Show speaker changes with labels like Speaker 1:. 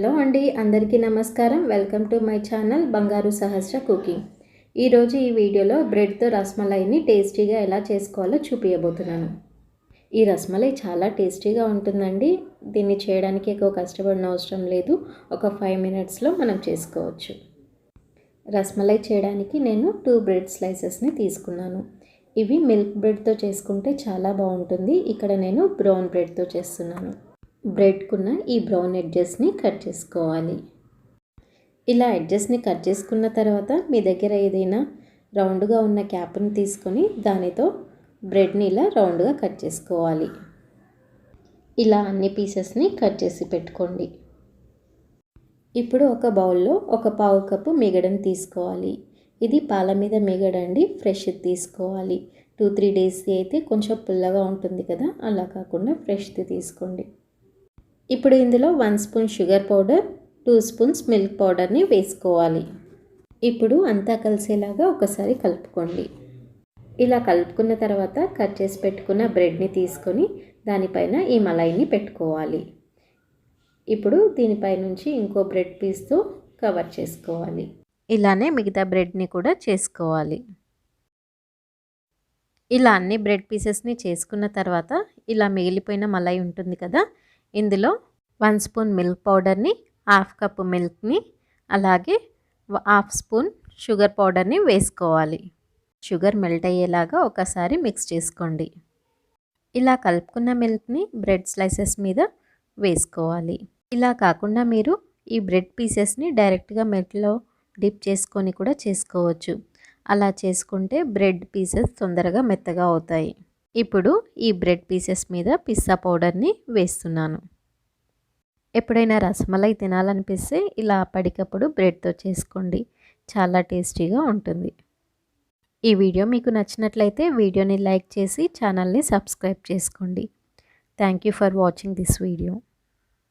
Speaker 1: Hello అండి అందరికీ నమస్కారం. వెల్కమ్ టు మై ఛానల్ బంగారు సహస్ర కుకింగ్. ఈరోజు ఈ వీడియోలో బ్రెడ్తో రస్మలైని టేస్టీగా ఎలా చేసుకోవాలో చూపించబోతున్నాను ఈ రస్మలై చాలా టేస్టీగా ఉంటుందండి. దీన్ని చేయడానికి ఎక్కువ కష్టపడిన అవసరం లేదు. ఒక ఫైవ్ మినిట్స్లో మనం చేసుకోవచ్చు. రస్మలై చేయడానికి నేను టూ బ్రెడ్ స్లైసెస్ని తీసుకున్నాను. ఇవి మిల్క్ బ్రెడ్తో చేసుకుంటే చాలా బాగుంటుంది. ఇక్కడ నేను బ్రౌన్ బ్రెడ్తో చేస్తున్నాను. బ్రెడ్కున్న ఈ బ్రౌన్ ఎడ్జెస్ని కట్ చేసుకోవాలి. ఇలా ఎడ్జెస్ని కట్ చేసుకున్న తర్వాత మీ దగ్గర ఏదైనా రౌండ్గా ఉన్న క్యాప్ని తీసుకొని దానితో బ్రెడ్ని ఇలా రౌండ్గా కట్ చేసుకోవాలి. ఇలా అన్ని పీసెస్ని కట్ చేసి పెట్టుకోండి. ఇప్పుడు ఒక బౌల్లో ఒక పావు కప్పు మిగడని తీసుకోవాలి. ఇది పాల మీద మిగడండి ఫ్రెష్ తీసుకోవాలి. టూ త్రీ డేస్ది అయితే కొంచెం పుల్లగా ఉంటుంది కదా అలా కాకుండా ఫ్రెష్ది తీసుకోండి. ఇప్పుడు ఇందులో one spoon sugar powder two spoons milk పౌడర్ని వేసుకోవాలి. ఇప్పుడు అంతా కలిసేలాగా ఒకసారి కలుపుకోండి. ఇలా కలుపుకున్న తర్వాత కట్ చేసి పెట్టుకున్న బ్రెడ్ని తీసుకొని దానిపైన ఈ మలైని పెట్టుకోవాలి. ఇప్పుడు దీనిపై నుంచి ఇంకో బ్రెడ్ పీస్తో కవర్ చేసుకోవాలి. ఇలానే మిగతా బ్రెడ్ని కూడా చేసుకోవాలి. ఇలా అన్ని బ్రెడ్ పీసెస్ని చేసుకున్న తర్వాత ఇలా మిగిలిపోయిన మలై ఉంటుంది కదా ఇందులో వన్ స్పూన్ మిల్క్ పౌడర్ని హాఫ్ కప్ మిల్క్ని అలాగే హాఫ్ స్పూన్ షుగర్ పౌడర్ని వేసుకోవాలి. షుగర్ మెల్ట్ అయ్యేలాగా ఒకసారి మిక్స్ చేసుకోండి. ఇలా కలుపుకున్న మిల్క్ని బ్రెడ్ స్లైసెస్ మీద వేసుకోవాలి. ఇలా కాకుండా మీరు ఈ బ్రెడ్ పీసెస్ని డైరెక్ట్గా మిల్క్లో డిప్ చేసుకొని కూడా చేసుకోవచ్చు. అలా చేసుకుంటే బ్రెడ్ పీసెస్ తొందరగా మెత్తగా అవుతాయి. ఇప్పుడు ఈ బ్రెడ్ పీసెస్ మీద పిస్సా పౌడర్ని వేస్తున్నాను. ఎప్పుడైనా రసమలై తినాలనిపిస్తే ఇలా అప్పటికప్పుడు బ్రెడ్తో చేసుకోండి. చాలా టేస్టీగా ఉంటుంది. ఈ వీడియో మీకు నచ్చినట్లయితే వీడియోని లైక్ చేసి ఛానల్ని సబ్స్క్రైబ్ చేసుకోండి. Thank you for watching this video.